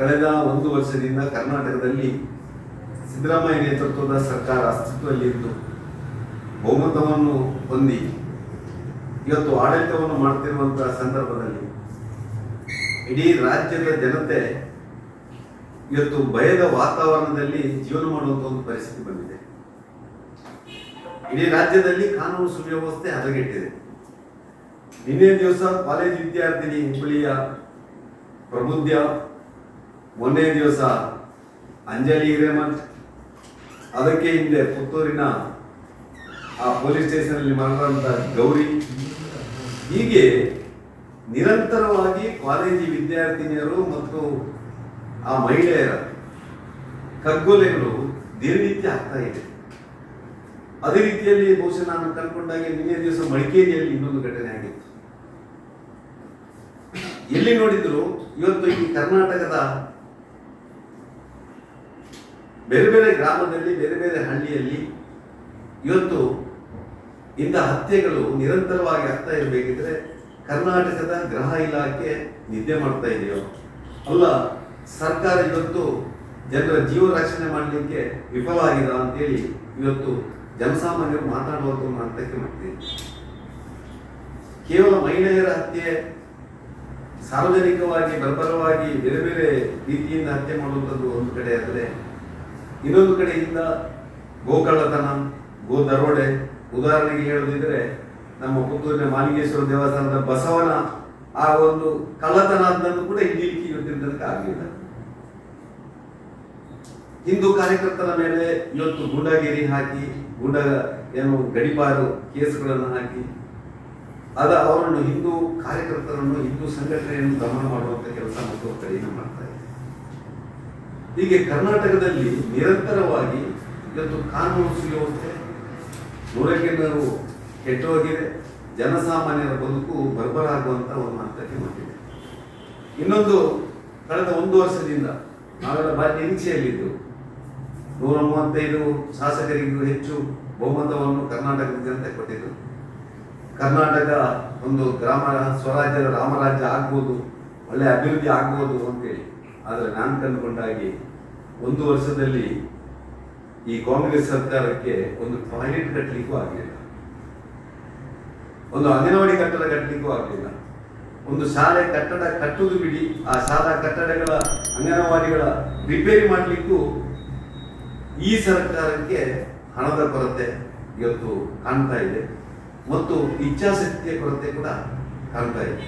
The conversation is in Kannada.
ಕಳೆದ ಒಂದು ವರ್ಷದಿಂದ ಕರ್ನಾಟಕದಲ್ಲಿ ಸಿದ್ದರಾಮಯ್ಯ ನೇತೃತ್ವದ ಸರ್ಕಾರ ಅಸ್ತಿತ್ವದಲ್ಲಿದ್ದು ಬಹುಮತವನ್ನು ಹೊಂದಿ ಇವತ್ತು ಆಡಳಿತವನ್ನು ಮಾಡ್ತಿರುವಂತಹ ಸಂದರ್ಭದಲ್ಲಿ ಇಡೀ ರಾಜ್ಯದ ಜನತೆ ಇವತ್ತು ಭಯದ ವಾತಾವರಣದಲ್ಲಿ ಜೀವನ ಮಾಡುವಂಥ ಒಂದು ಪರಿಸ್ಥಿತಿ ಬಂದಿದೆ. ಇಡೀ ರಾಜ್ಯದಲ್ಲಿ ಕಾನೂನು ಸುವ್ಯವಸ್ಥೆ ಹದಗೆಟ್ಟಿದೆ. ನಿನ್ನೆ ದಿವಸ ಕಾಲೇಜ್ ವಿದ್ಯಾರ್ಥಿನಿ ಹುಬ್ಬಳ್ಳಿಯ ಪ್ರಬುದ್ಧ ಮೊನ್ನೆ ದಿವಸ ಅಂಜಲಿ ಹಿರೇಮಠ್. ಅದಕ್ಕೆ ಹಿಂದೆ ಪುತ್ತೂರಿನ ಆ ಪೊಲೀಸ್ ಸ್ಟೇಷನಲ್ಲಿ ಮರಣದಂತ ಗೌರಿ. ಹೀಗೆ ನಿರಂತರವಾಗಿ ಕಾಲೇಜಿ ವಿದ್ಯಾರ್ಥಿನಿಯರು ಮತ್ತು ಆ ಮಹಿಳೆಯರ ಕಗ್ಗೊಲೆಗಳು ದಿನನಿತ್ಯ ಆಗ್ತಾ ಇದೆ. ಅದೇ ರೀತಿಯಲ್ಲಿ ಬಹುಶಃ ನಾನು ಕಂಡುಕೊಂಡಾಗ ನಿನ್ನೆ ದಿವಸ ಮಡಿಕೇರಿಯಲ್ಲಿ ಇನ್ನೊಂದು ಘಟನೆ ಆಗಿತ್ತು. ಎಲ್ಲಿ ನೋಡಿದ್ರು ಇವತ್ತು ಈ ಕರ್ನಾಟಕದ ಬೇರೆ ಬೇರೆ ಗ್ರಾಮದಲ್ಲಿ, ಬೇರೆ ಬೇರೆ ಹಳ್ಳಿಯಲ್ಲಿ ಇವತ್ತು ಇಂಥ ಹತ್ಯೆಗಳು ನಿರಂತರವಾಗಿ ಆಗ್ತಾ ಇರಬೇಕಿದ್ರೆ ಕರ್ನಾಟಕದ ಗೃಹ ಇಲಾಖೆ ನಿದ್ದೆ ಮಾಡ್ತಾ ಇದೆಯೋ? ಅಲ್ಲ, ಸರ್ಕಾರ ಇವತ್ತು ಜನರ ಜೀವ ರಕ್ಷಣೆ ಮಾಡಲಿಕ್ಕೆ ವಿಫಲ ಆಗಿದೆ ಅಂತೇಳಿ ಇವತ್ತು ಜನಸಾಮಾನ್ಯರು ಮಾತಾಡುವಂತ ಒಂದು ಹಂತಕ್ಕೆ ಮಾಡ್ತೀವಿ ಕೇವಲ ಮಹಿಳೆಯರ ಹತ್ಯೆ, ಸಾರ್ವಜನಿಕವಾಗಿ, ಬರ್ಬರವಾಗಿ, ಬೇರೆ ಬೇರೆ ರೀತಿಯಿಂದ ಹತ್ಯೆ ಮಾಡುವಂಥದ್ದು ಒಂದು ಕಡೆ ಆದರೆ ಇನ್ನೊಂದು ಕಡೆಯಿಂದ ಗೋಕಳ್ಳತನ ಗೋ ದರೋಡೆ ಉದಾಹರಣೆಗೆ ಹೇಳೋದಿದ್ರೆ ನಮ್ಮ ಪುತ್ತೂರಿನ ಮಾಲಿಂಗೇಶ್ವರ ದೇವಸ್ಥಾನದ ಬಸವನ ಆ ಒಂದು ಕಳ್ಳತನ ಅದನ್ನು ಕೂಡ ಹಿಡಿಯಲಿಕ್ಕೆ ಇವತ್ತಿನ ಆಗಲಿಲ್ಲ ಹಿಂದೂ ಕಾರ್ಯಕರ್ತರ ಮೇಲೆ ಇವತ್ತು ಗೂಂಡಾಗಿರಿ ಹಾಕಿ, ಗುಂಡ ಏನು ಗಡಿಪಾರು ಕೇಸ್ಗಳನ್ನು ಹಾಕಿ ಅದ ಅವರನ್ನು ಹಿಂದೂ ಕಾರ್ಯಕರ್ತರನ್ನು, ಹಿಂದೂ ಸಂಘಟನೆಯನ್ನು ದಮನ ಮಾಡುವಂತ ಕೆಲಸ ಮತ್ತು ಕಡಿಮೆ ಮಾಡ್ತಾ ಹೀಗೆ ಕರ್ನಾಟಕದಲ್ಲಿ ನಿರಂತರವಾಗಿ ಇವತ್ತು ಕಾನೂನು ಸುವ್ಯವಸ್ಥೆ ನೂರಕ್ಕೆ ನೂರು ಕೆಟ್ಟೋಗಿದೆ, ಜನಸಾಮಾನ್ಯರ ಬದುಕು ಬರ್ಬರಾಗುವಂಥ ಒಂದು ಹಂತಕ್ಕೆ ಬಂದಿದೆ. ಇನ್ನೊಂದು ಕಳೆದ ಒಂದು ವರ್ಷದಿಂದ ನಾವೆಲ್ಲ ಭಾರಿ ನಿರೀಕ್ಷೆಯಲ್ಲಿದ್ದು ನೂರ ಮೂವತ್ತೈದು ಶಾಸಕರಿಗೂ ಹೆಚ್ಚು ಬಹುಮತವನ್ನು ಕರ್ನಾಟಕದ ಜನತೆ ಕೊಟ್ಟಿದ್ದು. ಕರ್ನಾಟಕ ಒಂದು ಗ್ರಾಮ, ಸ್ವರಾಜ್ಯದ ರಾಮರಾಜ್ಯ ಆಗ್ಬೋದು, ಒಳ್ಳೆ ಅಭಿವೃದ್ಧಿ ಆಗ್ಬೋದು ಅಂತೇಳಿ. ಆದರೆ ನಾನು ಕಂಡುಕೊಂಡಾಗಿ ಒಂದು ವರ್ಷದಲ್ಲಿ ಈ ಕಾಂಗ್ರೆಸ್ ಸರ್ಕಾರಕ್ಕೆ ಒಂದು ಟಾಯ್ಲೆಟ್ ಕಟ್ಟಲಿಕ್ಕೂ ಆಗಲಿಲ್ಲ. ಒಂದು ಅಂಗನವಾಡಿ ಕಟ್ಟಡ ಕಟ್ಟಲಿಕ್ಕೂ ಆಗಲಿಲ್ಲ. ಒಂದು ಶಾಲೆ ಕಟ್ಟಡ ಕಟ್ಟುವುದು ಬಿಡಿ, ಆ ಶಾಲಾ ಕಟ್ಟಡಗಳ ಅಂಗನವಾಡಿಗಳ ರಿಪೇರಿ ಮಾಡಲಿಕ್ಕೂ ಈ ಸರ್ಕಾರಕ್ಕೆ ಹಣದ ಕೊರತೆ ಇವತ್ತು ಕಾಣ್ತಾ ಇದೆ. ಮತ್ತು ಇಚ್ಛಾಶಕ್ತಿಯ ಕೊರತೆ ಕೂಡ ಕಾಣ್ತಾ ಇದೆ.